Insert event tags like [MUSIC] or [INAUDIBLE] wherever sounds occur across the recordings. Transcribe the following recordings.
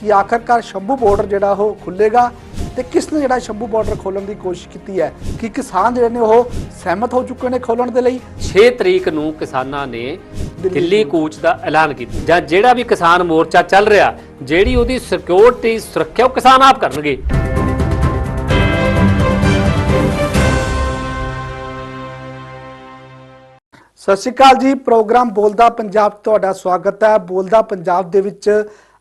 ਕਿ ਆਖਰਕਾਰ ਸ਼ੰਭੂ ਬਾਰਡਰ ਜਿਹੜਾ ਉਹ ਖੁੱਲੇਗਾ ਤੇ ਕਿਸ ਨੇ ਜਿਹੜਾ ਸ਼ੰਭੂ ਬਾਰਡਰ ਖੋਲਣ ਦੀ ਕੋਸ਼ਿਸ਼ ਕੀਤੀ ਹੈ? ਕਿ ਕਿਸਾਨ ਜਿਹੜੇ ਨੇ ਉਹ ਸਹਿਮਤ ਹੋ ਚੁੱਕੇ ਨੇ ਖੋਲਣ ਦੇ ਲਈ? 6 ਤਰੀਕ ਨੂੰ ਕਿਸਾਨਾਂ ਨੇ ਦਿੱਲੀ ਕੂਚ ਦਾ ਐਲਾਨ ਕੀਤਾ। ਜਾਂ ਜਿਹੜਾ ਵੀ ਕਿਸਾਨ ਮੋਰਚਾ ਚੱਲ ਰਿਹਾ ਜਿਹੜੀ ਉਹਦੀ ਸਿਕਿਉਰਿਟੀ ਸੁਰੱਖਿਆ ਉਹ ਕਿਸਾਨ ਆਪ ਕਰਨਗੇ। ਸਤਿ ਸ਼੍ਰੀ ਅਕਾਲ ਜੀ। ਪ੍ਰੋਗਰਾਮ ਬੋਲਦਾ ਪੰਜਾਬ ਤੁਹਾਡਾ ਸਵਾਗਤ ਹੈ। ਬੋਲਦਾ ਪੰਜਾਬ ਦੇ ਵਿੱਚ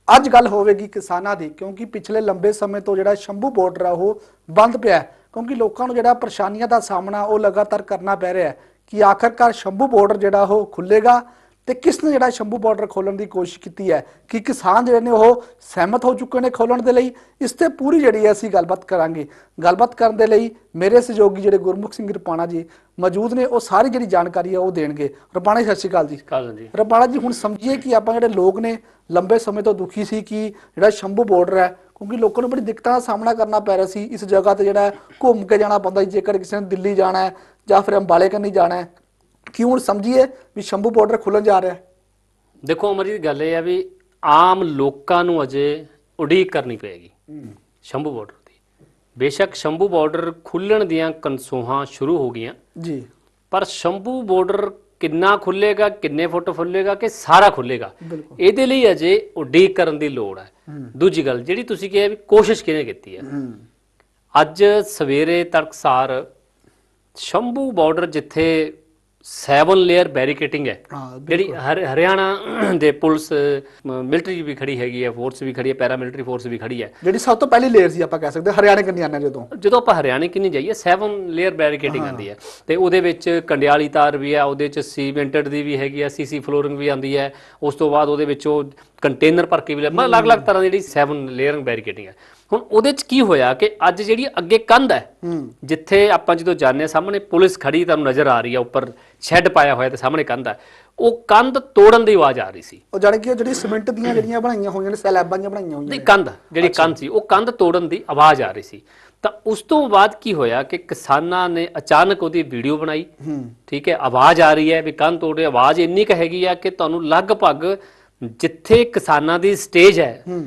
ਅੱਜ ਗੱਲ ਹੋਵੇਗੀ ਕਿਸਾਨਾਂ ਦੀ, ਕਿਉਂਕਿ ਪਿਛਲੇ ਲੰਬੇ ਸਮੇਂ ਤੋਂ ਜਿਹੜਾ ਸ਼ੰਭੂ ਬਾਰਡਰ ਆ ਉਹ ਬੰਦ ਪਿਆ ਕਿਉਂਕਿ ਲੋਕਾਂ ਨੂੰ ਜਿਹੜਾ ਪਰੇਸ਼ਾਨੀਆਂ ਦਾ ਸਾਹਮਣਾ ਉਹ ਲਗਾਤਾਰ ਕਰਨਾ ਪੈ ਰਿਹਾ ਹੈ ਕਿ ਆਖਰਕਾਰ ਸ਼ੰਭੂ ਬਾਰਡਰ ਜਿਹੜਾ ਉਹ ਖੁੱਲੇਗਾ ਤੇ ਕਿਸ ਨੇ ਜਿਹੜਾ ਸ਼ੰਭੂ ਬਾਰਡਰ ਖੋਲਣ ਦੀ ਕੋਸ਼ਿਸ਼ ਕੀਤੀ ਹੈ? ਕਿ ਕਿਸਾਨ ਜਿਹੜੇ ਨੇ ਉਹ ਸਹਿਮਤ ਹੋ ਚੁੱਕੇ ਨੇ ਖੋਲਣ ਦੇ ਲਈ? ਇਸ ਤੇ ਪੂਰੀ ਜਿਹੜੀ ਹੈ ਅਸੀਂ ਗੱਲਬਾਤ ਕਰਾਂਗੇ। ਗੱਲਬਾਤ ਕਰਨ ਦੇ ਲਈ ਮੇਰੇ ਸਹਿਯੋਗੀ ਜਿਹੜੇ ਗੁਰਮੁਖ ਸਿੰਘ ਰਪਾਣਾ ਜੀ ਮੌਜੂਦ ਨੇ ਉਹ ਸਾਰੀ ਜਿਹੜੀ ਜਾਣਕਾਰੀ ਹੈ ਉਹ ਦੇਣਗੇ। ਰਪਾਣਾ ਜੀ ਸਤਿ ਸ਼੍ਰੀ ਅਕਾਲ ਜੀ। ਜੀ। ਰਪਾਣਾ ਜੀ ਹੁਣ ਸਮਝੀਏ ਕਿ ਆਪਾਂ ਜਿਹੜੇ ਲੋਕ ਨੇ ਲੰਬੇ ਸਮੇਂ ਤੋਂ ਦੁਖੀ ਸੀ ਕਿ ਜਿਹੜਾ ਸ਼ੰਭੂ ਬਾਰਡਰ ਹੈ ਕਿਉਂਕਿ ਲੋਕਾਂ ਨੂੰ ਬੜੀ ਦਿੱਕਤਾਂ ਦਾ ਸਾਹਮਣਾ ਕਰਨਾ ਪੈ ਰਿਹਾ ਸੀ। ਇਸ ਜਗ੍ਹਾ ਤੇ ਜਿਹੜਾ ਘੁੰਮ ਕੇ ਜਾਣਾ ਪੈਂਦਾ ਜੇਕਰ ਕਿਸੇ ਨੇ ਦਿੱਲੀ ਜਾਣਾ ਹੈ ਜਾਂ ਫਿਰ ਅੰਬਾਲੇ ਕੰਨੀ ਜਾਣਾ ਹੈ ਕਿ ਹੁਣ ਸਮਝੀਏ ਵੀ ਸ਼ੰਭੂ ਬਾਰਡਰ ਖੁੱਲਣ ਜਾ ਰਿਹਾ ਹੈ? ਦੇਖੋ ਅਮਰਜੀਤ ਗੱਲ ਇਹ ਆ ਵੀ ਆਮ ਲੋਕਾਂ ਨੂੰ ਅਜੇ ਉਡੀਕ ਕਰਨੀ ਪਏਗੀ ਸ਼ੰਭੂ ਬਾਰਡਰ ਦੀ। ਬੇਸ਼ੱਕ ਸ਼ੰਭੂ ਬਾਰਡਰ ਖੁੱਲਣ ਦੀਆਂ ਕਨਸੋਹਾਂ ਸ਼ੁਰੂ ਹੋ ਗਈਆਂ। ਜੀ। ਪਰ ਸ਼ੰਭੂ ਬਾਰਡਰ ਕਿੰਨਾ ਖੁੱਲੇਗਾ ਕਿੰਨੇ ਫੁੱਟ ਖੁੱਲੇਗਾ ਕਿ ਸਾਰਾ ਖੁੱਲੇਗਾ ਇਹਦੇ ਲਈ ਅਜੇ ਉਡੀਕ ਕਰਨ ਦੀ ਲੋੜ ਹੈ। ਦੂਜੀ ਗੱਲ ਜਿਹੜੀ ਤੁਸੀਂ ਕਿਹਾ ਵੀ ਕੋਸ਼ਿਸ਼ ਕਿਹਨੇ ਕੀਤੀ ਹੈ? ਹੂੰ। ਅੱਜ ਸਵੇਰੇ ਤੜਕਸਾਰ ਸ਼ੰਭੂ ਬਾਰਡਰ ਜਿੱਥੇ 7 ਲੇਅਰ ਬੈਰੀਕੇਟਿੰਗ ਹੈ। ਜਿਹੜੀ ਹਰ- ਹਰਿਆਣਾ [CLEARS THROAT] ਦੇ ਪੁਲਿਸ ਮਿਲਟਰੀ ਵੀ ਖੜੀ ਹੈਗੀ ਹੈ ਫੋਰਸ ਵੀ ਖੜੀ ਹੈ ਪੈਰਾ ਮਿਲਟਰੀ ਫੋਰਸ ਵੀ ਖੜੀ ਹੈ। ਜਿਹੜੀ ਸਭ ਤੋਂ ਪਹਿਲੀ ਲੇਅਰ ਸੀ ਆਪਾਂ ਕਹਿ ਸਕਦੇ ਹਰਿਆਣੇ ਕੰਨੀ ਹਾਂ ਜਦੋਂ। ਜਦੋਂ ਆਪਾਂ ਹਰਿਆਣੇ ਕਿੰਨੀ ਜਾਈਏ 7 ਲੇਅਰ ਬੈਰੀਕੇਟਿੰਗ ਆਉਂਦੀ ਹੈ। ਤੇ ਉਹਦੇ ਵਿੱਚ ਕੰਡਿਆਲੀ ਤਾਰ ਵੀ ਹੈ ਉਹਦੇ ਵਿੱਚ ਸੀਮੈਂਟਡ ਦੀ ਵੀ ਹੈਗੀ ਹੈ ਸੀਸੀ ਫਲੋਰਿੰਗ ਵੀ ਆਉਂਦੀ ਹੈ। ਉਸ ਤੋਂ ਬਾਅਦ ਉਹਦੇ ਵਿੱਚੋਂ ਕੰਟੇਨਰ ਭਰ ਕੇ ਵੀ ਮਤਲਬ ਅਲੱਗ-ਅਲੱਗ ਤਰ੍ਹਾਂ ਦੀ ਜਿਹੜੀ 7 ਲੇਅਰਿੰਗ ਬੈਰੀਕੇਟਿੰਗ ਹੈ। ਹੁਣ ਉਹਦੇ ਚ ਕੀ ਹੋਇਆ ਕਿ ਅੱਜ ਜਿਹੜੀ ਅੱਗੇ ਕੰਧ ਹੈ ਜਿੱਥੇ ਆਪਾਂ ਜਦੋਂ ਜਾਂਦੇ ਹਾਂ ਸਾਹਮਣੇ ਪੁਲਿਸ ਖੜੀ ਤੁਹਾਨੂੰ ਨਜ਼ਰ ਆ ਰਹੀ ਹੈ ਉੱਪਰ ਸ਼ੈੱਡ ਪਾਇਆ ਹੋਇਆ ਤੇ ਸਾਹਮਣੇ ਕੰਧ ਹੈ। ਉਹ ਕੰਧ ਤੋੜਨ ਦੀ ਆਵਾਜ਼ ਆ ਰਹੀ ਸੀ। ਉਹ ਜਾਣੀ ਕਿ ਉਹ ਜਿਹੜੀ ਸਿਮੈਂਟ ਦੀਆਂ ਜਿਹੜੀਆਂ ਬਣਾਈਆਂ ਹੋਈਆਂ ਨੇ ਸੈਲੈਬਾਂ ਜਿਹੀਆਂ ਬਣਾਈਆਂ ਹੋਈਆਂ ਨਹੀਂ ਕੰਧ ਜਿਹੜੀ ਕੰਧ ਸੀ ਉਹ ਕੰਧ ਤੋੜਨ ਦੀ ਆਵਾਜ਼ ਆ ਰਹੀ ਸੀ। ਤਾਂ ਉਸ ਤੋਂ ਬਾਅਦ ਕੀ ਹੋਇਆ ਕਿ ਕਿਸਾਨਾਂ ਨੇ ਅਚਾਨਕ ਉਹਦੀ ਵੀਡੀਓ ਬਣਾਈ। ਠੀਕ ਹੈ ਆਵਾਜ਼ ਆ ਰਹੀ ਹੈ ਵੀ ਕੰਧ ਤੋੜ ਰਹੀ ਆਵਾਜ਼ ਇੰਨੀ ਕੁ ਹੈਗੀ ਆ ਕਿ ਤੁਹਾਨੂੰ ਲਗਭਗ ਜਿੱਥੇ ਕਿਸਾਨਾਂ ਦੀ ਸਟੇਜ ਹੂੰ।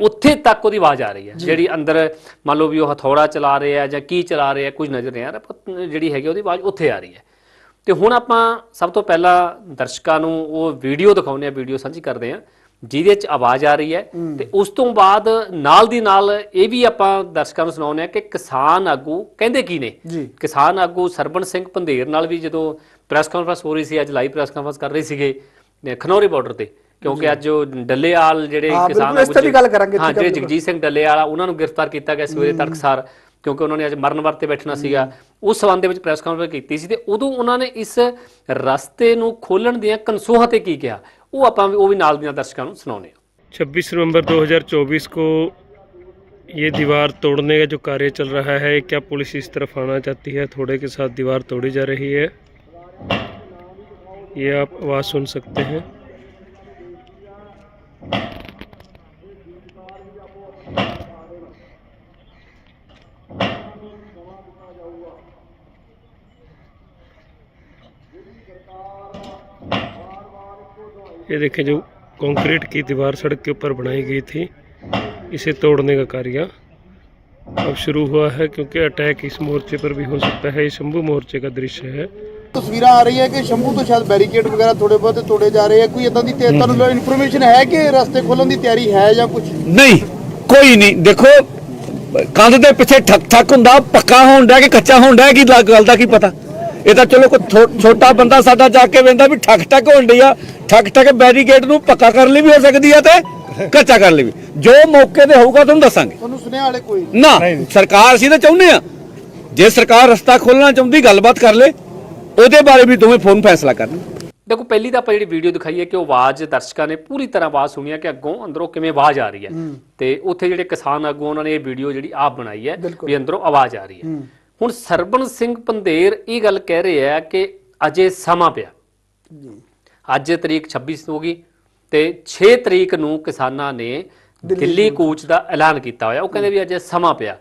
ਉੱਥੇ ਤੱਕ ਉਹਦੀ ਆਵਾਜ਼ ਆ ਰਹੀ ਹੈ। ਜਿਹੜੀ ਅੰਦਰ ਮੰਨ ਲਓ ਵੀ ਉਹ ਹਥੌੜਾ ਚਲਾ ਰਹੇ ਆ ਜਾਂ ਕੀ ਚਲਾ ਰਹੇ ਆ ਕੁਝ ਨਜ਼ਰ ਨਹੀਂ ਆ ਰਿਹਾ ਪਰ ਜਿਹੜੀ ਹੈਗੀ ਉਹਦੀ ਆਵਾਜ਼ ਉੱਥੇ ਆ ਰਹੀ ਹੈ। ਤੇ ਹੁਣ ਆਪਾਂ ਸਭ ਤੋਂ ਪਹਿਲਾਂ ਦਰਸ਼ਕਾਂ ਨੂੰ ਉਹ ਵੀਡੀਓ ਦਿਖਾਉਂਦੇ ਆ ਵੀਡੀਓ ਸਾਂਝੀ ਕਰਦੇ ਆ ਜਿਹਦੇ ਚ ਆਵਾਜ਼ ਆ ਰਹੀ ਹੈ। ਤੇ ਉਸ ਤੋਂ ਬਾਅਦ ਨਾਲ ਦੀ ਨਾਲ ਇਹ ਵੀ ਆਪਾਂ ਦਰਸ਼ਕਾਂ ਨੂੰ ਸੁਣਾਉਂਦੇ ਆ ਕਿ ਕਿਸਾਨ ਆਗੂ ਕਹਿੰਦੇ ਕੀ ਨੇ। ਕਿਸਾਨ ਆਗੂ ਸਰਬਣ ਸਿੰਘ ਪੰਧੇਰ ਨਾਲ ਵੀ ਜਦੋਂ ਪ੍ਰੈਸ ਕਾਨਫਰੰਸ ਹੋ ਰਹੀ ਸੀ ਅੱਜ ਲਾਈਵ ਪ੍ਰੈਸ ਕਾਨਫਰੰਸ ਕਰ ਰਹੇ ਸੀਗੇ ਖਨੌਰੀ ਬਾਰਡਰ ਤੇ। ਕਿਉਂਕਿ ਅੱਜ ਉਹ ਡੱਲੇਵਾਲ ਜਿਹੜੇ ਹਾਂ, ਕਿਸਾਨ ਬਿਲਕੁਲ, ਇਸ ਤੇ ਵੀ ਗੱਲ ਕਰਾਂਗੇ, ਹਾਂ ਠੀਕ ਹੈ, ਜਿਹੜੇ ਜਗਜੀਤ ਸਿੰਘ ਡੱਲੇਵਾਲ ਆ ਉਹਨਾਂ ਨੂੰ ਗ੍ਰਿਫਤਾਰ ਕੀਤਾ ਗਿਆ ਸਵੇਰੇ ਤੜਕਸਾਰ ਕਿਉਂਕਿ ਉਹਨਾਂ ਨੇ ਅੱਜ ਮਰਨ ਵਰਤੇ ਬੈਠਣਾ ਸੀਗਾ ਉਸ ਸਬੰਧ ਦੇ ਵਿੱਚ ਪ੍ਰੈਸ ਕਾਨਫਰੰਸ ਕੀਤੀ ਸੀ ਤੇ ਉਦੋਂ ਉਹਨਾਂ ਨੇ ਇਸ ਰਸਤੇ ਨੂੰ ਖੋਲਣ ਦੀਆਂ ਕਨਸੋਹਾਂ ਤੇ ਕੀ ਕਿਹਾ ਉਹ ਆਪਾਂ ਵੀ ਉਹ ਵੀ ਨਾਲ ਦੀਆਂ ਦਰਸ਼ਕਾਂ ਨੂੰ ਸੁਣਾਉਂਦੇ ਹਾਂ 26 नवंबर 2024 को ये दीवार तोड़ने का जो कार्य चल रहा है क्या पुलिस इस तरफ आना चाहती है थोड़े के साथ दीवार तोड़ी जा रही है ये आप आवाज़ सुन सकते हैं ये देखें जो कंक्रीट की दीवार सड़क के ऊपर बनाई गई थी, इसे तोड़ने का कार्य अब शुरू हुआ है क्योंकि अटैक इस मोर्चे पर भी हो सकता है। ये शंभू मोर्चे का दृश्य है। ਤਸਵੀਰਾਂ ਆ ਰਹੀਆਂ ਕਿ ਸ਼ੰਭੂ ਤੋਂ ਸ਼ਾਇਦ ਬੈਰੀਕੇਡ ਵਗੈਰਾ ਥੋੜੇ ਬਹੁਤ ਤੋੜੇ ਜਾ ਰਹੇ ਆ। ਕੋਈ ਇਦਾਂ ਦੀ ਤੇ ਤੁਹਾਨੂੰ ਇਨਫੋਰਮੇਸ਼ਨ ਹੈ ਕਿ ਰਸਤੇ ਖੋਲਣ ਦੀ ਤਿਆਰੀ ਹੈ ਜਾਂ ਕੁਝ ਨਹੀਂ ਕੋਈ ਨਹੀਂ। ਦੇਖੋ ਕੰਧ ਦੇ ਪਿੱਛੇ ਠੱਕ ਠੱਕ ਹੁੰਦਾ ਪੱਕਾ ਹੋਣ ਡਿਆ ਕਿ ਕੱਚਾ ਹੋਣ ਡਿਆ ਕੀ ਗੱਲ ਦਾ ਕੀ ਪਤਾ? ਇਹ ਤਾਂ ਚਲੋ ਕੋਈ ਥੋ- ਛੋਟਾ ਬੰਦਾ ਸਾਡਾ ਜਾ ਕੇ ਵੇਂਦਾ ਵੀ ਠੱਕ ਠੱਕ ਹੋਣ ਡਈ ਆ। ਠੱਕ ਠੱਕ ਬੈਰੀਕੇਡ ਨੂੰ ਪੱਕਾ ਕਰਨ ਲਈ ਵੀ ਹੋ ਸਕਦੀ ਆ ਤੇ ਕੱਚਾ ਕਰਨ ਲਈ ਵੀ। ਜੋ ਮੌਕੇ ਤੇ ਹੋਊਗਾ ਤੁਹਾਨੂੰ ਦੱਸਾਂਗੇ। ਤੁਹਾਨੂੰ ਸੁਨੇਹਾ ਵਾਲੇ ਕੋਈ ਨਾ ਸਰਕਾਰ ਅਸੀਂ ਤਾਂ ਚਾਹੁੰਦੇ ਆ। ਜੇ ਸਰਕਾਰ ਰਸਤਾ ਖੋਲਣਾ ਚਾਹੁੰਦੀ ਗੱਲਬਾਤ ਕਰ ਲੇ। ਉਹਦੇ ਬਾਰੇ ਵੀ ਦੋਵੇਂ ਫੋਨ ਫੈਸਲਾ ਕਰਨ ਦੇਖੋ ਪਹਿਲੀ ਤਾਂ ਆਪਾਂ ਜਿਹੜੀ ਵੀਡੀਓ ਦਿਖਾਈ ਹੈ ਕਿ ਉਹ ਆਵਾਜ਼ ਦਰਸ਼ਕਾਂ ਨੇ ਪੂਰੀ ਤਰ੍ਹਾਂ ਆਵਾਜ਼ ਸੁਣੀ ਹੈ ਕਿ ਅੱਗੋਂ ਅੰਦਰੋਂ ਕਿਵੇਂ ਆਵਾਜ਼ ਆ ਰਹੀ ਹੈ। ਤੇ ਉੱਥੇ ਜਿਹੜੇ ਕਿਸਾਨ ਆਗੂ ਉਹਨਾਂ ਨੇ ਇਹ ਵੀਡੀਓ ਜਿਹੜੀ ਆਪ ਬਣਾਈ ਹੈ। ਵੀ ਅੰਦਰੋਂ ਆਵਾਜ਼ ਆ ਰਹੀ ਹੈ। ਹੁਣ ਸਰਬਣ ਸਿੰਘ ਪੰਧੇਰ ਇਹ ਗੱਲ ਕਹਿ ਰਹੇ ਆ ਕਿ ਅਜੇ ਸਮਾਂ ਪਿਆ। ਜੀ। ਅੱਜ ਤਰੀਕ 26 ਹੋ ਗਈ ਤੇ 6 ਤਰੀਕ ਨੂੰ ਕਿਸਾਨਾਂ ਨੇ ਦਿੱਲੀ ਕੂਚ ਦਾ ਐਲਾਨ ਕੀਤਾ ਹੋਇਆ। ਉਹ ਕਹਿੰਦੇ ਵੀ ਅਜੇ ਸਮਾਂ ਪਿਆ।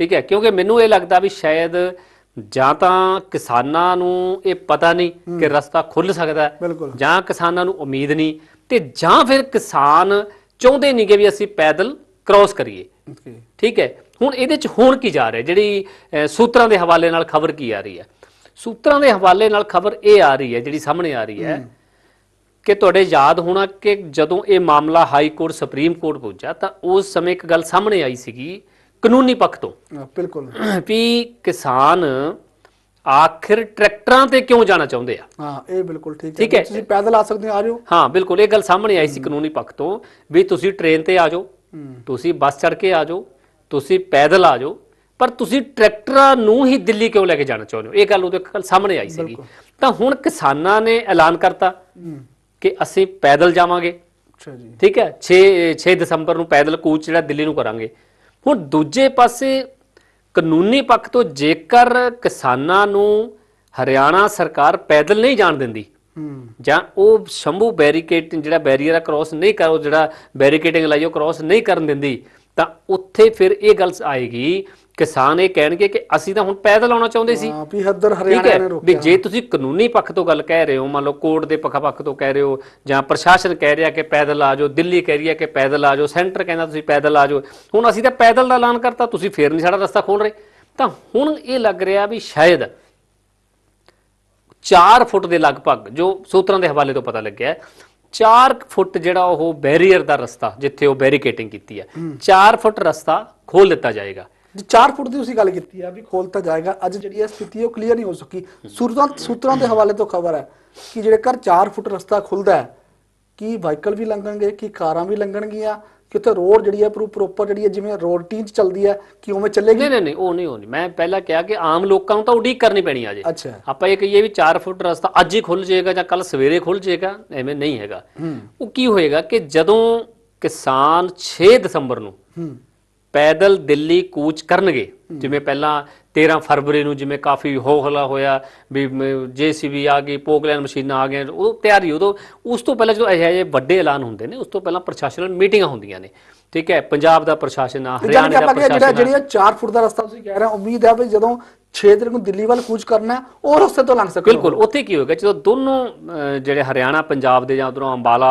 ਠੀਕ ਹੈ ਕਿਉਂਕਿ ਮੈਨੂੰ ਇਹ ਲੱਗਦਾ ਵੀ ਸ਼ਾਇਦ ਜਾਂ ਤਾਂ ਕਿਸਾਨਾਂ ਨੂੰ ਇਹ ਪਤਾ ਨਹੀਂ ਕਿ ਰਸਤਾ ਖੁੱਲ ਸਕਦਾ। ਜਾਂ ਕਿਸਾਨਾਂ ਨੂੰ ਉਮੀਦ ਨਹੀਂ ਤੇ ਜਾਂ ਫਿਰ ਕਿਸਾਨ ਚਾਹੁੰਦੇ ਨਹੀਂ ਕਿ ਵੀ ਅਸੀਂ ਪੈਦਲ ਕ੍ਰਾਸ ਕਰੀਏ। ਠੀਕ ਹੈ? ਹੁਣ ਇਹਦੇ ਚ ਹੋਣ ਕੀ ਜਾ ਰਿਹਾ? ਜਿਹੜੀ ਸੂਤਰਾਂ ਦੇ ਹਵਾਲੇ ਨਾਲ ਖਬਰ ਕੀ ਆ ਰਹੀ ਹੈ? ਸੂਤਰਾਂ ਦੇ ਹਵਾਲੇ ਨਾਲ ਖਬਰ ਇਹ ਆ ਰਹੀ ਹੈ ਜਿਹੜੀ ਸਾਹਮਣੇ ਆ ਰਹੀ ਹੈ ਕਿ ਤੁਹਾਡੇ ਯਾਦ ਹੋਣਾ ਕਿ ਜਦੋਂ ਇਹ ਮਾਮਲਾ ਹਾਈ ਕੋਰਟ ਸੁਪਰੀਮ ਕੋਰਟ ਪਹੁੰਚਾ ਤਾਂ ਉਸ ਸਮੇਂ ਇੱਕ ਗੱਲ ਸਾਹਮਣੇ ਆਈ ਸੀਗੀ ਕਾਨੂੰਨੀ ਪੱਖ ਤੋਂ। ਬਿਲਕੁਲ। ਵੀ ਕਿਸਾਨ ਆਖਿਰ ਟਰੈਕਟਰਾਂ ਤੇ ਕਿਉਂ ਜਾਣਾ ਚਾਹੁੰਦੇ ਆ? ਹਾਂ ਇਹ ਬਿਲਕੁਲ ਠੀਕ ਹੈ। ਤੁਸੀਂ ਪੈਦਲ ਆ ਸਕਦੇ ਆ ਜਾਓ। ਹਾਂ ਬਿਲਕੁਲ ਇਹ ਗੱਲ ਸਾਹਮਣੇ ਆਈ ਸੀ ਕਾਨੂੰਨੀ ਪੱਖ ਤੋਂ ਵੀ ਤੁਸੀਂ ਟ੍ਰੇਨ ਤੇ ਆ ਜਾਓ ਤੁਸੀਂ ਬੱਸ ਚੜ੍ਹ ਕੇ ਆ ਜਾਓ ਤੁਸੀਂ ਪੈਦਲ ਆ ਜਾਓ ਪਰ ਤੁਸੀਂ ਟਰੈਕਟਰਾਂ ਨੂੰ ਹੀ ਦਿੱਲੀ ਕਿਉਂ ਲੈ ਕੇ ਜਾਣਾ ਚਾਹੁੰਦੇ ਹੋ? ਇਹ ਗੱਲ ਉਹਦੇ ਕੱਲ ਸਾਹਮਣੇ ਆਈ ਸੀਗੀ। ਤਾਂ ਹੁਣ ਕਿਸਾਨਾਂ ਨੇ ਐਲਾਨ ਕਰਤਾ ਕਿ ਅਸੀਂ ਪੈਦਲ ਜਾਵਾਂਗੇ। ਅੱਛਾ ਜੀ। ਠੀਕ ਹੈ 6 6 ਦਸੰਬਰ ਨੂੰ ਪੈਦਲ ਕੂਚ ਜਿਹੜਾ ਦਿੱਲੀ ਨੂੰ ਕਰਾਂਗੇ। ਹੁਣ ਦੂਜੇ ਪਾਸੇ ਕਾਨੂੰਨੀ ਪੱਖ ਤੋਂ ਜੇਕਰ ਕਿਸਾਨਾਂ ਨੂੰ ਹਰਿਆਣਾ ਸਰਕਾਰ ਪੈਦਲ ਨਹੀਂ ਜਾਣ ਦਿੰਦੀ ਜਾਂ ਉਹ ਸ਼ੰਭੂ ਬੈਰੀਕੇਡ ਜਿਹੜਾ ਬੈਰੀਅਰ ਆ ਕ੍ਰਾਸ ਨਹੀਂ ਕਰ ਜਿਹੜਾ ਬੈਰੀਕੇਡਿੰਗ ਲਾਈ ਉਹ ਕ੍ਰਾਸ ਨਹੀਂ ਕਰਨ ਦਿੰਦੀ ਤਾਂ ਉੱਥੇ ਫਿਰ ਇਹ ਗੱਲ ਆਏਗੀ ਕਿਸਾਨ ਇਹ ਕਹਿਣਗੇ ਕਿ ਅਸੀਂ ਤਾਂ ਹੁਣ ਪੈਦਲ ਆਉਣਾ ਚਾਹੁੰਦੇ ਸੀ। ਹਾਂ ਵੀ ਹੱਦਰ ਹਰਿਆਣਾ ਨੇ ਵੀ ਰੋਕਿਆ ਜੇ ਤੁਸੀਂ ਕਾਨੂੰਨੀ ਪੱਖ ਤੋਂ ਗੱਲ ਕਹਿ ਰਹੇ ਹੋ ਮੰਨ ਲਓ ਕੋਰਟ ਦੇ ਪੱਖ ਪੱਖ ਤੋਂ ਕਹਿ ਰਹੇ ਹੋ ਜਾਂ ਪ੍ਰਸ਼ਾਸਨ ਕਹਿ ਰਿਹਾ ਕਿ ਪੈਦਲ ਆ ਜਾਓ ਦਿੱਲੀ ਕਹਿ ਰਹੀ ਹੈ ਕਿ ਪੈਦਲ ਆ ਜਾਓ ਸੈਂਟਰ ਕਹਿੰਦਾ ਤੁਸੀਂ ਪੈਦਲ ਆ ਜਾਓ ਹੁਣ ਅਸੀਂ ਤਾਂ ਪੈਦਲ ਦਾ ਐਲਾਨ ਕਰਤਾ ਤੁਸੀਂ ਫੇਰ ਨਹੀਂ ਸਾਡਾ ਰਸਤਾ ਖੋਲ ਰਹੇ। ਤਾਂ ਹੁਣ ਇਹ ਲੱਗ ਰਿਹਾ ਵੀ ਸ਼ਾਇਦ 4 ਫੁੱਟ ਦੇ ਲਗਭਗ ਜੋ ਸੂਤਰਾਂ ਦੇ ਹਵਾਲੇ ਤੋਂ ਪਤਾ ਲੱਗਿਆ ਹੈ 4 ਫੁੱਟ ਜਿਹੜਾ ਉਹ ਬੈਰੀਅਰ ਦਾ ਰਸਤਾ ਜਿੱਥੇ ਉਹ ਬੈਰੀਕੇਟਿੰਗ ਕੀਤੀ ਹੈ 4 ਫੁੱਟ ਰਸਤਾ ਖੋਲ ਦਿੱਤਾ ਜਾਏਗਾ। ਜੀ 4 ਫੁੱਟ ਦੀ ਤੁਸੀਂ ਗੱਲ ਕੀਤੀ ਆ ਵੀ ਖੋਲਤਾ ਜਾਏਗਾ ਅੱਜ ਜਿਹੜੀ ਇਹ ਸਥਿਤੀ ਉਹ ਕਲੀਅਰ ਨਹੀਂ ਹੋ ਸਕੀ। ਸੂਤਰਾਂ ਸੂਤਰਾਂ ਦੇ ਹਵਾਲੇ ਤੋਂ ਖਬਰ ਹੈ ਕਿ ਜਿਹੜੇ ਘਰ 4 ਫੁੱਟ ਰਸਤਾ ਖੁੱਲਦਾ ਹੈ ਕੀ ਵਾਹੀਕਲ ਵੀ ਲੰਘਣਗੇ ਕੀ ਕਾਰਾਂ ਵੀ ਲੰਘਣਗੀਆਂ ਕਿ ਉੱਥੇ ਰੋਡ ਜਿਹੜੀ ਹੈ ਪ੍ਰੋਪਰ ਜਿਹੜੀ ਹੈ ਜਿਵੇਂ ਰੋਡਟੀਨ ਚ ਚੱਲਦੀ ਹੈ ਕਿ ਉਵੇਂ ਚੱਲੇਗੀ? ਨਹੀਂ ਨਹੀਂ ਨਹੀਂ ਉਹ ਨਹੀਂ ਉਹ ਨਹੀਂ। ਮੈਂ ਪਹਿਲਾਂ ਕਿਹਾ ਕਿ ਆਮ ਲੋਕਾਂ ਨੂੰ ਤਾਂ ਉਡੀਕ ਕਰਨੀ ਪੈਣੀ ਆ ਜੇ ਅੱਛਾ। ਆਪਾਂ ਇਹ ਕਹੀਏ ਵੀ 4 ਫੁੱਟ ਰਸਤਾ ਅੱਜ ਹੀ ਖੁੱਲ ਜਾਏਗਾ ਜਾਂ ਕੱਲ ਸਵੇਰੇ ਖੁੱਲ ਜਾਏਗਾ ਐਵੇਂ ਨਹੀਂ ਹੈਗਾ। ਉਹ ਕੀ ਹੋਏਗਾ ਕਿ ਜਦੋਂ ਕਿਸਾਨ 6 ਦਸੰਬਰ ਨੂੰ ਪੈਦਲ ਦਿੱਲੀ ਕੂਚ ਕਰਨਗੇ। ਜਿਵੇਂ ਪਹਿਲਾਂ 13 ਫਰਵਰੀ ਨੂੰ ਜਿਵੇਂ ਕਾਫੀ ਹੋਹਲਾ ਹੋਇਆ ਵੀ ਜੀਸੀਬੀ ਆ ਗਈ ਪੋਕਲੈਨ ਮਸ਼ੀਨਾਂ ਆ ਗਈਆਂ ਉਹ ਤਿਆਰੀ ਉਦੋਂ ਉਸ ਤੋਂ ਪਹਿਲਾਂ ਜਦੋਂ ਇਹੋ ਜਿਹੇ ਵੱਡੇ ਐਲਾਨ ਹੁੰਦੇ ਨੇ ਉਸ ਤੋਂ ਪਹਿਲਾਂ ਪ੍ਰਸ਼ਾਸਨ ਮੀਟਿੰਗਾਂ ਹੁੰਦੀਆਂ ਨੇ। ਠੀਕ ਹੈ ਪੰਜਾਬ ਦਾ ਪ੍ਰਸ਼ਾਸਨ ਆ ਹਰਿਆਣਾ ਦਾ ਪ੍ਰਸ਼ਾਸਨ ਆ। ਜਿਹੜੀ 4 ਫੁੱਟ ਦਾ ਰਸਤਾ ਤੁਸੀਂ ਕਹਿ ਰਹੇ ਹੋ ਉਮੀਦ ਹੈ ਵੀ ਜਦੋਂ 6 ਤਰੀਕ ਨੂੰ ਦਿੱਲੀ ਵੱਲ ਕੂਚ ਕਰਨਾ ਹੈ, ਉਹ ਰਸਤੇ ਤੋਂ ਲੰਘ ਸਕਦੇ ਬਿਲਕੁਲ ਉੱਥੇ ਕੀ ਹੋਏਗਾ ਜਦੋਂ ਦੋਨੋਂ ਜਿਹੜੇ ਹਰਿਆਣਾ ਪੰਜਾਬ ਦੇ ਜਾਂ ਉਧਰੋਂ ਅੰਬਾਲਾ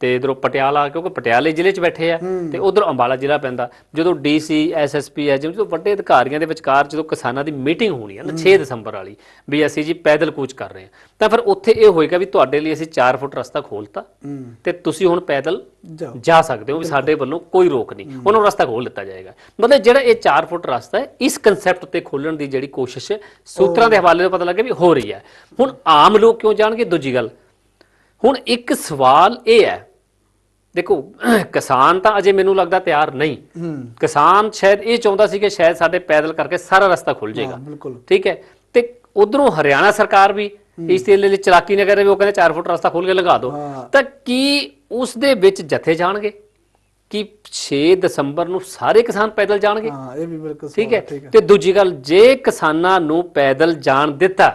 ਤੇ ਇਧਰੋਂ ਪਟਿਆਲਾ ਕਿਉਂਕਿ ਪਟਿਆਲੇ ਜ਼ਿਲ੍ਹੇ 'ਚ ਬੈਠੇ ਆ ਤੇ ਉਧਰ ਅੰਬਾਲਾ ਜ਼ਿਲ੍ਹਾ ਪੈਂਦਾ। ਜਦੋਂ ਡੀਸੀ ਐਸਐਸਪੀ ਹੈ ਜਦੋਂ ਵੱਡੇ ਅਧਿਕਾਰੀਆਂ ਦੇ ਵਿਚਕਾਰ ਜਦੋਂ ਕਿਸਾਨਾਂ ਦੀ ਮੀਟਿੰਗ ਹੋਣੀ ਹੈ ਨਾ 6 ਦਸੰਬਰ ਵਾਲੀ ਵੀ ਅਸੀਂ ਜੀ ਪੈਦਲ ਕੂਚ ਕਰ ਰਹੇ ਹਾਂ ਤਾਂ ਫਿਰ ਉੱਥੇ ਇਹ ਹੋਏਗਾ ਵੀ ਤੁਹਾਡੇ ਲਈ ਅਸੀਂ 4 ਫੁੱਟ ਰਸਤਾ ਖੋਲਤਾ ਤੇ ਤੁਸੀਂ ਹੁਣ ਪੈਦਲ ਜਾ ਸਕਦੇ ਹੋ ਵੀ ਸਾਡੇ ਵੱਲੋਂ ਕੋਈ ਰੋਕ ਨਹੀਂ। ਉਹਨਾਂ ਨੂੰ ਰਸਤਾ ਖੋਲ ਦਿੱਤਾ ਜਾਏਗਾ। ਮਤਲਬ ਜਿਹੜਾ ਇਹ 4 ਫੁੱਟ ਰਸਤਾ ਹੈ ਇਸ ਕਨਸੈਪਟ ਉੱਤੇ ਖੋਲਣ ਦੀ ਜਿਹੜੀ ਕੋਸ਼ਿਸ਼ ਸੂਤਰਾਂ ਦੇ ਹਵਾਲੇ ਤੋਂ ਪਤਾ ਲੱਗਿਆ ਵੀ ਹੋ ਰਹੀ ਹੈ। ਹੁਣ ਆਮ ਲੋਕ ਕਿਉਂ ਜਾਣਗੇ? ਦੂਜੀ ਗੱਲ ਹੁਣ ਇੱਕ ਸਵਾਲ ਇਹ ਹੈ ਦੇਖੋ ਕਿਸਾਨ ਤਾਂ ਅਜੇ ਮੈਨੂੰ ਲੱਗਦਾ ਤਿਆਰ ਨਹੀਂ। ਕਿਸਾਨ ਸ਼ਾਇਦ ਇਹ ਚਾਹੁੰਦਾ ਸੀ ਕਿ ਸ਼ਾਇਦ ਸਾਡੇ ਪੈਦਲ ਕਰਕੇ ਸਾਰਾ ਰਸਤਾ ਖੁੱਲ ਜਾਏਗਾ। ਬਿਲਕੁਲ। ਠੀਕ ਹੈ? ਤੇ ਉਧਰੋਂ ਹਰਿਆਣਾ ਸਰਕਾਰ ਵੀ ਇਸ ਦੇ ਲਈ ਚਲਾਕੀ ਨਾ ਕਰੇ ਵੀ ਉਹ ਕਹਿੰਦੇ 4 ਫੁੱਟ ਰਸਤਾ ਖੋਲ ਕੇ ਲਗਾ ਦਿਓ। ਤਾਂ ਕੀ ਉਸ ਦੇ ਵਿੱਚ ਜਥੇ ਜਾਣਗੇ? ਕਿ 6 ਦਸੰਬਰ ਨੂੰ ਸਾਰੇ ਕਿਸਾਨ ਪੈਦਲ ਜਾਣਗੇ? ਹਾਂ ਇਹ ਵੀ ਬਿਲਕੁਲ ਠੀਕ ਹੈ। ਤੇ ਦੂਜੀ ਗੱਲ ਜੇ ਕਿਸਾਨਾਂ ਨੂੰ ਪੈਦਲ ਜਾਣ ਦਿੱਤਾ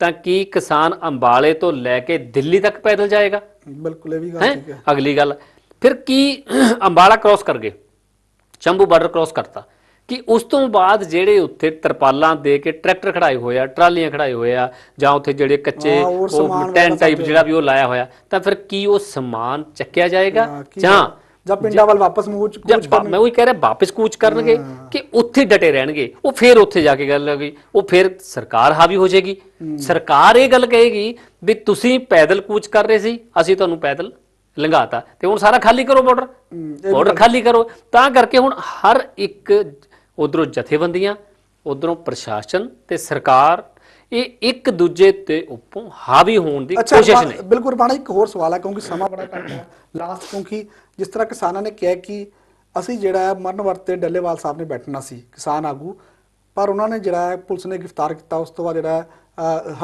ਤਾਂ ਕੀ ਕਿਸਾਨ ਅੰਬਾਲੇ ਤੋਂ ਲੈ ਕੇ ਦਿੱਲੀ ਤੱਕ ਪੈਦਲ ਜਾਏਗਾ? ਬਿਲਕੁਲ ਇਹ ਵੀ ਗੱਲ ਹੈ? ਠੀਕ ਹੈ। ਅਗਲੀ ਗੱਲ ਫਿਰ ਕੀ ਅੰਬਾਲਾ ਕ੍ਰਾਸ ਕਰ ਗਏ? ਚੰਬੂ ਬਾਰਡਰ ਕ੍ਰਾਸ ਕਰਤਾ। ਕਿ ਉਸ ਤੋਂ ਬਾਅਦ ਜਿਹੜੇ ਉੱਥੇ ਤਰਪਾਲਾਂ ਦੇ ਕੇ ਟਰੈਕਟਰ ਖੜਾਏ ਹੋਏ ਆ ਟਰਾਲੀਆਂ ਖੜਾਏ ਹੋਏ ਆ ਜਾਂ ਉੱਥੇ ਜਿਹੜੇ ਕੱਚੇ ਉਹ ਟੈਂਟ ਟਾਈਪ ਜਿਹੜਾ ਵੀ ਉਹ ਲਾਇਆ ਹੋਇਆ ਤਾਂ ਫਿਰ ਕੀ ਉਹ ਸਮਾਨ ਚੱਕਿਆ ਜਾਏਗਾ? ਜਾਂ ਜਾਂ ਪਿੰਡਾਂ ਵੱਲ ਵਾਪਸ ਮੂੰਹ ਚ ਜਾਂ ਕੂਚ ਵਾ- ਮੈਂ ਉਹੀ ਕਹਿ ਰਿਹਾ ਵਾਪਸ ਕੂਚ ਕਰਨਗੇ ਕਿ ਉੱਥੇ ਡਟੇ ਰਹਿਣਗੇ। ਉਹ ਫੇਰ ਉੱਥੇ ਜਾ ਕੇ ਗੱਲ ਹੋਗੀ ਉਹ ਫੇਰ ਸਰਕਾਰ ਹਾਵੀ ਹੋ ਜਾਏਗੀ। ਸਰਕਾਰ ਇਹ ਗੱਲ ਕਹੇਗੀ ਵੀ ਤੁਸੀਂ ਪੈਦਲ ਕੂਚ ਕਰ ਰਹੇ ਸੀ ਅਸੀਂ ਤੁਹਾਨੂੰ ਪੈਦਲ ਲੰਘਾਤਾ। ਤੇ ਹੁਣ ਸਾਰਾ ਖਾਲੀ ਕਰੋ ਬਾਰਡਰ ਬਾਰਡਰ ਖਾਲੀ ਕਰੋ। ਤਾਂ ਕਰਕੇ ਹੁਣ ਹਰ ਇੱਕ ਉਧਰੋਂ ਜਥੇਬੰਦੀਆਂ ਉਧਰੋਂ ਪ੍ਰਸ਼ਾਸਨ ਤੇ ਸਰਕਾਰ ਇਹ ਇੱਕ ਦੂਜੇ ਤੇ ਉੱਪੋਂ ਹਾਵੀ ਹੋਣ ਦੀ ਕੋਸ਼ਿਸ਼ ਨੇ ਬਿਲਕੁਲ ਬਾਣਾ ਇੱਕ ਹੋਰ ਸਵਾਲ ਹੈ ਕਿਉਂਕਿ ਸਮਾਂ ਬੜਾ ਘੱਟ ਹੈ। ਲਾਸਟ ਕਿਉਂਕਿ ਜਿਸ ਤਰ੍ਹਾਂ ਕਿਸਾਨਾਂ ਨੇ ਕਿਹਾ ਕਿ ਅਸੀਂ ਜਿਹੜਾ ਹੈ ਮਰਨ ਵਰਤੇ ਡੱਲੇਵਾਲ ਸਾਹਿਬ ਨੇ ਬੈਠਣਾ ਸੀ ਕਿਸਾਨ ਆਗੂ। ਪਰ ਉਹਨਾਂ ਨੇ ਜਿਹੜਾ ਹੈ ਪੁਲਿਸ ਨੇ ਗ੍ਰਿਫਤਾਰ ਕੀਤਾ ਉਸ ਤੋਂ ਬਾਅਦ ਜਿਹੜਾ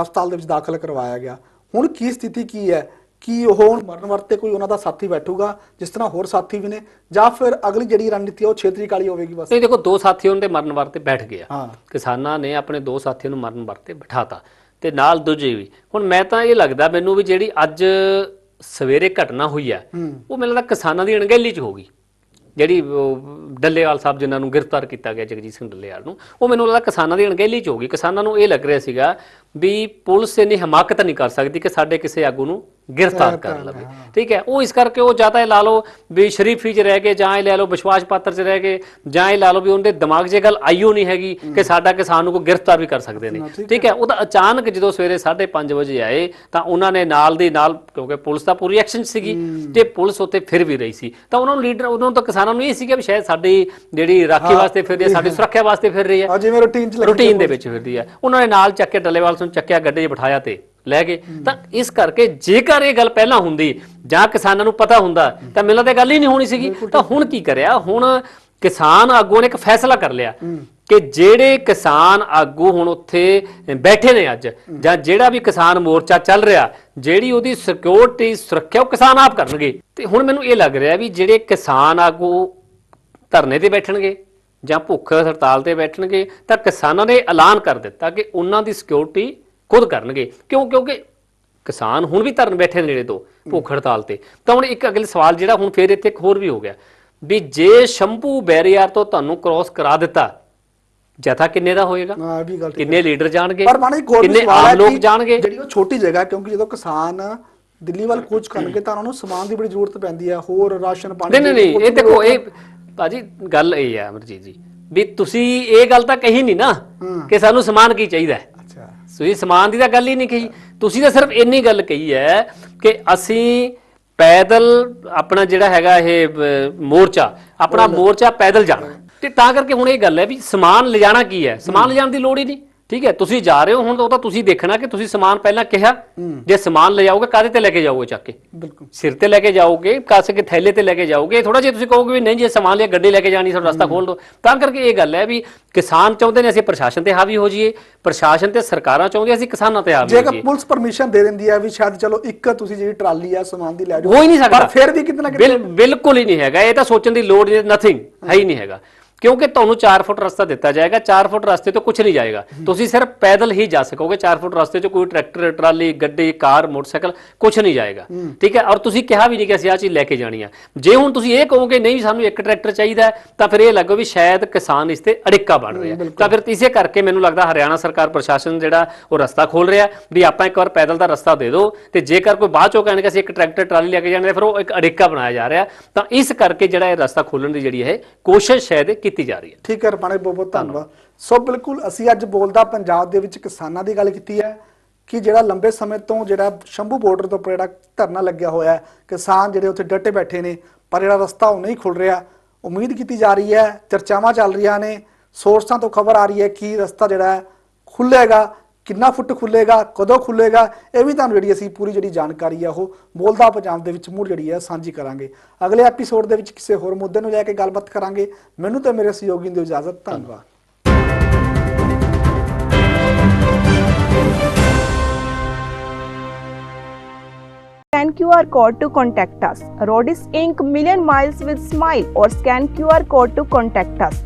ਹਸਪਤਾਲ ਦੇ ਵਿੱਚ ਦਾਖਲ ਕਰਵਾਇਆ ਗਿਆ। ਹੁਣ ਕੀ ਸਥਿਤੀ ਕੀ ਹੈ? ਕੀ ਉਹ ਮਰਨ ਵਰਤੇ ਕੋਈ ਉਹਨਾਂ ਦਾ ਸਾਥੀ ਬੈਠੂਗਾ ਜਿਸ ਤਰ੍ਹਾਂ ਹੋਰ ਸਾਥੀ ਵੀ ਨੇ ਜਾਂ ਫਿਰ ਅਗਲੀ ਜਿਹੜੀ ਰਣਨੀਤੀ ਹੈ ਉਹ ਛੇਤਰੀ ਕਾਲੀ ਹੋਵੇਗੀ ਬਸ। ਨਹੀਂ ਦੇਖੋ ਦੋ ਸਾਥੀ ਉਹਨਾਂ ਦੇ ਮਰਨ ਵਾਸਤੇ ਬੈਠ ਗਏ ਆ। ਹਾਂ। ਕਿਸਾਨਾਂ ਨੇ ਆਪਣੇ ਦੋ ਸਾਥੀਆਂ ਨੂੰ ਮਰਨ ਵਾਸਤੇ ਬਿਠਾਤਾ ਤੇ ਨਾਲ ਦੂਜੇ ਵੀ। ਹੁਣ ਮੈਂ ਤਾਂ ਇਹ ਲੱਗਦਾ ਮੈਨੂੰ ਵੀ ਜਿਹੜੀ ਅੱਜ ਸਵੇਰੇ ਘਟਨਾ ਹੋਈ ਆ ਉਹ ਮੈਨੂੰ ਲੱਗਦਾ ਕਿਸਾਨਾਂ ਦੀ ਅਣਗਹਿਲੀ ਚ ਹੋ ਗਈ। ਜਿਹੜੀ ਡੱਲੇਵਾਲ ਸਾਹਿਬ ਜਿਨ੍ਹਾਂ ਨੂੰ ਗ੍ਰਿਫਤਾਰ ਕੀਤਾ ਗਿਆ ਜਗਜੀਤ ਸਿੰਘ ਡੱਲੇਵਾਲ ਨੂੰ ਉਹ ਮੈਨੂੰ ਲੱਗਦਾ ਕਿਸਾਨਾਂ ਦੀ ਅਣਗਹਿਲੀ ਚ ਹੋ ਗਈ। ਕਿਸਾਨਾਂ ਨੂੰ ਇਹ ਲੱਗ ਰਿਹਾ ਸੀਗਾ ਵੀ ਪੁਲਿਸ ਇੰਨੀ ਹਮਾਕਤ ਨਹੀਂ ਕਰ ਸਕਦੀ ਕਿ ਸਾਡੇ ਕਿਸੇ ਆਗੂ ਨੂੰ ਗ੍ਰਿਫਤਾਰ ਕਰ ਲਵੇ ਠੀਕ ਹੈ ਉਹ ਇਸ ਕਰਕੇ ਉਹ ਜਾਂ ਤਾਂ ਇਹ ਲਾ ਲਓ ਵੀ ਸ਼ਰੀਫੀ 'ਚ ਰਹਿ ਗਏ ਜਾਂ ਇਹ ਲੈ ਲਓ ਵਿਸ਼ਵਾਸ ਪਾਤਰ 'ਚ ਰਹਿ ਗਏ ਜਾਂ ਇਹ ਲਾ ਲਓ ਵੀ ਉਹਦੇ ਦਿਮਾਗ 'ਚ ਇਹ ਗੱਲ ਆਈਓ ਨਹੀਂ ਹੈਗੀ ਕਿ ਸਾਡਾ ਕਿਸਾਨ ਨੂੰ ਕੋਈ ਗ੍ਰਿਫਤਾਰ ਵੀ ਕਰ ਸਕਦੇ ਨੇ। ਠੀਕ ਹੈ। ਉਹ ਤਾਂ ਅਚਾਨਕ ਜਦੋਂ ਸਵੇਰੇ 5:30 ਵਜੇ ਆਏ ਤਾਂ ਉਹਨਾਂ ਨੇ ਨਾਲ ਦੀ ਨਾਲ ਕਿਉਂਕਿ ਪੁਲਿਸ ਤਾਂ ਪੂਰੀ ਐਕਸ਼ਨ ਸੀਗੀ ਤੇ ਪੁਲਿਸ ਉੱਤੇ ਫਿਰ ਵੀ ਰਹੀ ਸੀ। ਤਾਂ ਉਹਨਾਂ ਨੂੰ ਲੀਡਰ ਉਹਨਾਂ ਤਾਂ ਕਿਸਾਨਾਂ ਨੂੰ ਇਹ ਸੀਗਾ ਵੀ ਸ਼ਾਇਦ ਸਾਡੀ ਜਿਹੜੀ ਰਾਖੀ ਵਾਸਤੇ ਫਿਰ ਰਹੀ ਹੈ ਸਾਡੀ ਸੁਰੱਖਿਆ ਵਾਸਤੇ ਫਿਰ ਰਹੀ ਹੈ ਜਿਵੇਂ ਰੂਟੀਨ ਚ ਰੂਟੀਨ ਦੇ ਵਿੱਚ ਫਿਰਦੀ ਹੈ। ਉਹਨਾਂ ਨੇ ਨਾਲ ਚੱਕ ਕੇ ਡੱਲੇਵਾਲ ਨੂੰ ਚੱਕਿਆ ਗੱਡੇ 'ਚ ਬਿਠਾਇਆ ਤੇ। ਲੈ ਗਏ। ਤਾਂ ਇਸ ਕਰਕੇ ਜੇਕਰ ਇਹ ਗੱਲ ਪਹਿਲਾਂ ਹੁੰਦੀ, ਜਾਂ ਕਿਸਾਨਾਂ ਨੂੰ ਪਤਾ ਹੁੰਦਾ, ਤਾਂ ਮੈਨੂੰ ਤੇ ਗੱਲ ਹੀ ਨਹੀਂ ਹੋਣੀ ਸੀਗੀ। ਤਾਂ ਹੁਣ ਕੀ ਕਰਿਆ? ਹੁਣ ਕਿਸਾਨ ਆਗੂਆਂ ਨੇ ਇੱਕ ਫੈਸਲਾ ਕਰ ਲਿਆ ਕਿ ਜਿਹੜੇ ਕਿਸਾਨ ਆਗੂ ਹੁਣ ਉੱਥੇ ਬੈਠੇ ਨੇ ਅੱਜ, ਜਾਂ ਜਿਹੜਾ ਵੀ ਕਿਸਾਨ ਮੋਰਚਾ ਚੱਲ ਰਿਹਾ, ਜਿਹੜੀ ਉਹਦੀ ਸਿਕਿਉਰਿਟੀ ਸੁਰੱਖਿਆ ਉਹ ਕਿਸਾਨ ਆਪ ਕਰਨਗੇ। ਤੇ ਹੁਣ ਮੈਨੂੰ ਇਹ ਲੱਗ ਰਿਹਾ ਵੀ ਜਿਹੜੇ ਕਿਸਾਨ ਆਗੂ ਧਰਨੇ ਤੇ ਬੈਠਣਗੇ, ਜਾਂ ਭੁੱਖ ਹੜਤਾਲ ਤੇ ਬੈਠਣਗੇ, ਤਾਂ ਕਿਸਾਨਾਂ ਨੇ ਐਲਾਨ ਕਰ ਦਿੱਤਾ ਕਿ ਉਹਨਾਂ ਦੀ ਸਿਕਿਉਰਿਟੀ ਖੁਦ ਕਰਨਗੇ। ਕਿਉਂ? ਕਿਉਂਕਿ ਕਿਸਾਨ ਹੁਣ ਵੀ ਧਰਨ ਬੈਠੇ ਨੇ ਨੇੜੇ ਤੋਂ ਭੁੱਖ ਹੜਤਾਲ ਤੇ। ਤਾਂ ਹੁਣ ਇੱਕ ਅਗਲੇ ਸਵਾਲ ਜਿਹੜਾ ਹੁਣ ਫੇਰ ਇੱਥੇ ਇੱਕ ਹੋਰ ਵੀ ਹੋ ਗਿਆ। ਵੀ ਜੇ ਸ਼ੰਭੂ ਬੈਰੀਅਰ ਤੋਂ ਤੁਹਾਨੂੰ ਕ੍ਰਾਸ ਕਰਾ ਦਿੱਤਾ ਜਥਾ ਕਿੰਨੇ ਦਾ ਹੋਏਗਾ? ਹਾਂ ਇਹ ਵੀ ਗੱਲ ਠੀਕ ਕਿੰਨੇ ਲੀਡਰ ਜਾਣਗੇ? ਪਰ ਕਿੰਨੇ ਆਮ ਲੋਕ ਜਾਣਗੇ? ਜਿਹੜੀ ਉਹ ਛੋਟੀ ਜਗ੍ਹਾ ਕਿਉਂਕਿ ਜਦੋਂ ਕਿਸਾਨ ਦਿੱਲੀ ਵੱਲ ਕੂਚ ਕਰਨਗੇ ਤਾਂ ਉਹਨਾਂ ਨੂੰ ਸਮਾਨ ਦੀ ਬੜੀ ਜ਼ਰੂਰਤ ਪੈਂਦੀ ਹੈ। ਹੋਰ ਰਾਸ਼ਨ ਪਾਣੀ ਨਹੀਂ ਨਹੀਂ ਇਹ ਦੇਖੋ ਇਹ ਭਾਜੀ ਗੱਲ ਇਹ ਹੈ ਅਮਰਜੀਤ ਜੀ। ਵੀ ਤੁਸੀਂ ਇਹ ਗੱਲ ਤਾਂ ਕਹੀ ਨਹੀਂ ਨਾ ਕਿ ਸਾਨੂੰ ਸਮਾਨ ਕੀ ਚਾਹੀਦਾ ਹੈ ਅੱਛਾ ਤੁਸੀਂ ਸਮਾਨ ਦੀ ਤਾਂ ਗੱਲ ਹੀ ਨਹੀਂ ਕਹੀ। ਤੁਸੀਂ ਤਾਂ ਸਿਰਫ ਇੰਨੀ ਗੱਲ ਕਹੀ ਹੈ ਕਿ ਅਸੀਂ ਪੈਦਲ ਆਪਣਾ ਜਿਹੜਾ ਹੈਗਾ ਇਹ ਮੋਰਚਾ ਆਪਣਾ ਮੋਰਚਾ ਪੈਦਲ ਜਾਣਾ। ਤੇ ਤਾਂ ਕਰਕੇ ਹੁਣ ਇਹ ਗੱਲ ਹੈ ਵੀ ਸਮਾਨ ਲਿਜਾਣਾ ਕੀ ਹੈ? ਸਮਾਨ ਲਿਜਾਣ ਦੀ ਲੋੜ ਹੀ ਨਹੀਂ। ਠੀਕ ਹੈ ਤੁਸੀਂ ਜਾ ਰਹੇ ਹੋ ਹੁਣ ਉਹ ਤਾਂ ਤੁਸੀਂ ਦੇਖਣਾ ਕਿ ਤੁਸੀਂ ਸਮਾਨ ਪਹਿਲਾਂ ਕਿਹਾ। ਜੇ ਸਮਾਨ ਲਿਜਾਓਗੇ ਕਾਹਦੇ ਤੇ ਲੈ ਕੇ ਜਾਓਗੇ ਚੱਕ ਕੇ? ਬਿਲਕੁਲ। ਸਿਰ ਤੇ ਲੈ ਕੇ ਜਾਓਗੇ ਕਾਸੇ ਕੇ ਥੈਲੇ ਤੇ ਲੈ ਕੇ ਜਾਓਗੇ? ਥੋੜਾ ਜਿਹਾ ਤੁਸੀਂ ਕਹੋਗੇ ਵੀ ਨਹੀਂ ਜੇ ਸਮਾਨ ਲਿਆ ਗੱਡੀ ਲੈ ਕੇ ਜਾਣੀ ਸਾਡਾ ਰਸਤਾ ਖੋਲ ਦਿਓ ਤਾਂ ਕਰਕੇ ਇਹ ਗੱਲ ਹੈ ਵੀ ਕਿਸਾਨ ਚਾਹੁੰਦੇ ਨੇ ਅਸੀਂ ਪ੍ਰਸ਼ਾਸਨ ਤੇ ਹਾਵੀ ਹੋ ਜਾਈਏ ਪ੍ਰਸ਼ਾਸਨ ਤੇ ਸਰਕਾਰਾਂ ਚਾਹੁੰਦੇ ਅਸੀਂ ਕਿਸਾਨਾਂ ਤੇ ਹਾਵੀ ਜੇਕਰ ਪੁਲਿਸ ਪਰਮਿਸ਼ਨ ਦੇ ਦਿੰਦੀ ਹੈ ਵੀ ਸ਼ਾਇਦ ਚਲੋ ਇੱਕ ਤੁਸੀਂ ਜਿਹੜੀ ਟਰਾਲੀ ਆ ਸਮਾਨ ਦੀ ਲੈ ਜਾਓ ਹੋ ਹੀ ਨਹੀਂ ਸਕਦਾ। ਪਰ ਫਿਰ ਵੀ ਕਿਤੇ ਨਾ ਕਿਤੇ ਬਿਲ- ਬਿਲਕੁਲ ਹੀ ਨਹੀਂ ਹੈਗਾ ਇਹ ਤਾਂ ਸੋਚਣ ਦੀ ਲੋੜ ਨਹੀਂ ਨਥਿੰਗ ਹੈ ਹੀ ਨਹੀਂ ਹੈਗਾ। ਕਿਉਂਕਿ ਤੁਹਾਨੂੰ 4 ਫੁੱਟ ਰਸਤਾ ਦਿੱਤਾ ਜਾਏਗਾ 4 ਫੁੱਟ ਰਸਤੇ ਤੋਂ ਕੁਝ ਨਹੀਂ ਜਾਏਗਾ। ਤੁਸੀਂ ਸਿਰਫ ਪੈਦਲ ਹੀ ਜਾ ਸਕੋਗੇ 4 ਫੁੱਟ ਰਸਤੇ 'ਚ ਕੋਈ ਟਰੈਕਟਰ ਟਰਾਲੀ ਗੱਡੀ ਕਾਰ ਮੋਟਰਸਾਈਕਲ ਕੁਝ ਨਹੀਂ ਜਾਏਗਾ। ਠੀਕ ਹੈ? ਔਰ ਤੁਸੀਂ ਕਿਹਾ ਵੀ ਨਹੀਂ ਕਿ ਅਸੀਂ ਆ ਚੀਜ਼ ਲੈ ਕੇ ਜਾਣੀ ਆ। ਜੇ ਹੁਣ ਤੁਸੀਂ ਇਹ ਕਹੋਗੇ ਨਹੀਂ ਸਾਨੂੰ ਇੱਕ ਟਰੈਕਟਰ ਚਾਹੀਦਾ ਤਾਂ ਫਿਰ ਇਹ ਲੱਗੋ ਵੀ ਸ਼ਾਇਦ ਕਿਸਾਨ ਇਸ ਤੇ ਅੜਿੱਕਾ ਬਣ ਰਿਹਾ ਤਾਂ ਫਿਰ ਇਸੇ ਕਰਕੇ ਮੈਨੂੰ ਲੱਗਦਾ ਹਰਿਆਣਾ ਸਰਕਾਰ ਪ੍ਰਸ਼ਾਸਨ ਜਿਹੜਾ ਉਹ ਰਸਤਾ ਖੋਲ ਰਿਹਾ ਵੀ ਆਪਾਂ ਇੱਕ ਵਾਰ ਪੈਦਲ ਦਾ ਰਸਤਾ ਦੇ ਦਿਓ ਤੇ ਜੇਕਰ ਕੋਈ ਬਾਅਦ ਚੋਂ ਕਹਿਣ ਕਿ ਅਸੀਂ ਇੱਕ ਟਰੈਕਟਰ ਟਰਾਲੀ ਲੈ ਕੇ ਜਾਣਾ ਫਿਰ ਉਹ ਇੱਕ ਅੜਿੱਕਾ ਬਣਾਇਆ ਜਾ ਰਿਹਾ ਤਾਂ ਇਸ ਕਰਕੇ ਜਿਹੜਾ ਇਹ ਰਸਤਾ ਖੋਲਣ ਦੀ ਜਿਹੜੀ ਹੈ ਕੋਸ਼ਿਸ਼ ਸ਼ਾਇਦ ਕੀਤੀ ਜਾ ਰਹੀ ਹੈ। ਠੀਕ ਹੈ ਰਪਾਣੇ ਬਹੁਤ ਬਹੁਤ ਧੰਨਵਾਦ। ਸੋ ਬਿਲਕੁਲ ਅਸੀਂ ਅੱਜ ਬੋਲਦਾ ਪੰਜਾਬ ਦੇ ਵਿੱਚ ਕਿਸਾਨਾਂ ਦੀ ਗੱਲ ਕੀਤੀ ਹੈ ਕਿ ਜਿਹੜਾ ਲੰਬੇ ਸਮੇਂ ਤੋਂ ਜਿਹੜਾ ਸ਼ੰਭੂ ਬਾਰਡਰ ਤੋਂ ਜਿਹੜਾ ਧਰਨਾ ਲੱਗਿਆ ਹੋਇਆ ਹੈ ਕਿਸਾਨ ਜਿਹੜੇ ਉੱਥੇ ਡਟੇ ਬੈਠੇ ਨੇ ਪਰ ਜਿਹੜਾ ਰਸਤਾ ਉਹ ਨਹੀਂ ਖੁੱਲ ਰਿਹਾ। ਉਮੀਦ ਕੀਤੀ ਜਾ ਰਹੀ ਹੈ ਚਰਚਾਵਾਂ ਚੱਲ ਰਹੀਆਂ ਨੇ। ਸੋਰਸਾਂ ਤੋਂ ਖਬਰ ਆ ਰਹੀ ਹੈ ਕਿ ਰਸਤਾ ਜਿਹੜਾ ਖੁੱਲੇਗਾ ਕਿੰਨਾ ਫੁੱਟ ਖੁੱਲੇਗਾ, ਕਦੋਂ ਖੁੱਲੇਗਾ, ਇਹ ਵੀ ਤੁਹਾਨੂੰ ਜਿਹੜੀ ਅਸੀਂ ਪੂਰੀ ਜਿਹੜੀ ਜਾਣਕਾਰੀ ਹੈ ਉਹ ਬੋਲਦਾ ਪੰਜਾਬ ਦੇ ਵਿੱਚ ਮੁੜ ਜਿਹੜੀ ਹੈ ਸਾਂਝੀ ਕਰਾਂਗੇ ਅਗਲੇ ਐਪੀਸੋਡ ਦੇ ਵਿੱਚ ਕਿਸੇ ਹੋਰ ਮੁੱਦੇ ਨੂੰ ਲੈ ਕੇ ਗੱਲਬਾਤ ਕਰਾਂਗੇ ਮੈਨੂੰ ਤੇ ਮੇਰੇ ਸਹਿਯੋਗੀ ਨੂੰ ਇਜਾਜ਼ਤ, ਧੰਨਵਾਦ Scan QR code to contact us. Rodis Inc. Million Miles with Smile or scan QR code to contact us.